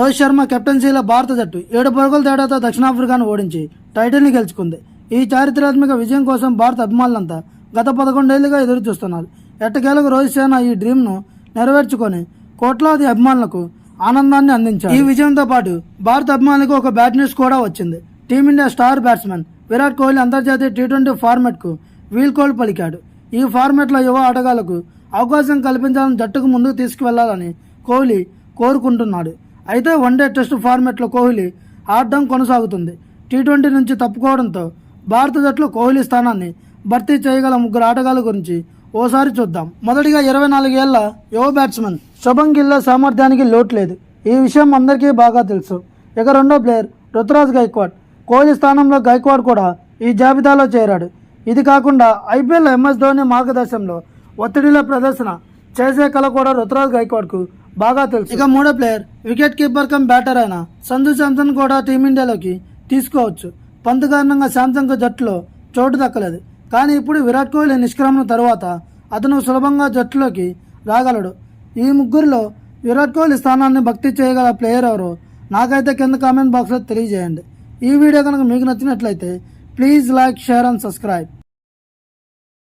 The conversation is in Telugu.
రోహిత్ శర్మ కెప్టెన్సీలో భారత జట్టు ఏడు పరుగుల తేడాతో దక్షిణాఫ్రికాను ఓడించి టైటిల్ని గెలుచుకుంది. ఈ చారిత్రాత్మక విజయం కోసం భారత అభిమానులంతా గత పదకొండేళ్ళుగా ఎదురు చూస్తున్నారు ఎట్టకేలకు రోహిత్ శర్మ ఈ డ్రీమ్ను నెరవేర్చుకొని కోట్లాది అభిమానులకు ఆనందాన్ని అందించారు ఈ విజయంతో పాటు భారత అభిమానులకు ఒక బ్యాడ్ న్యూస్ కూడా వచ్చింది. Team India star batsmen Virat Kohli అంతర్జాతీయ టీ ట్వంటీ ఫార్మాట్కు వీల్కోల్ పలికాడు. ఈ ఫార్మాట్లో యువ ఆటగాళ్ళకు అవకాశం కల్పించాలని జట్టుకు ముందుకు తీసుకువెళ్ళాలని కోహ్లీ కోరుకుంటున్నాడు. అయితే వన్డే టెస్ట్ ఫార్మాట్లో కోహ్లీ ఆడడం కొనసాగుతుంది. టీ ట్వంటీ నుంచి తప్పుకోవడంతో భారత జట్లు కోహ్లీ స్థానాన్ని భర్తీ చేయగల ముగ్గురు ఆటగాళ్ళ గురించి ఓసారి చూద్దాం. మొదటిగా ఇరవై నాలుగేళ్ళ యువ బ్యాట్స్మెన్ శుభం గిల్ల సామర్థ్యానికి లోటు లేదు. ఈ విషయం అందరికీ బాగా తెలుసు. ఇక రెండో ప్లేయర్ రుతురాజ్ గైక్వాడ్. కోహ్లీ స్థానంలో గైక్వాడ్ కూడా ఈ జాబితాలో చేరాడు. ఇది కాకుండా ఐపీఎల్ ఎంఎస్ ధోని మార్గదర్శనంలో ఒత్తిడిలో ప్రదర్శన చేసే కళ కూడా రుతురాజ్ గైక్వాడ్కు బాగా తెలుసు. ఇక మూడో player wicket keeper cum batter అయిన సంజు శాంసన్ కూడా టీమిండియాలోకి తీసుకోవచ్చు. పంత్ కారణంగా శాంసన్కు జట్టులో చోటు దక్కలేదు. కానీ ఇప్పుడు విరాట్ కోహ్లీ నిష్క్రమణ తర్వాత అతను సులభంగా జట్టులోకి రాగలడు. ఈ ముగ్గురిలో విరాట్ కోహ్లీ స్థానాన్ని భక్తి చేయగల ప్లేయర్ ఎవరో నాకైతే కింద కామెంట్ బాక్స్లో తెలియజేయండి. ఈ వీడియో కనుక మీకు నచ్చినట్లయితే please like share and subscribe.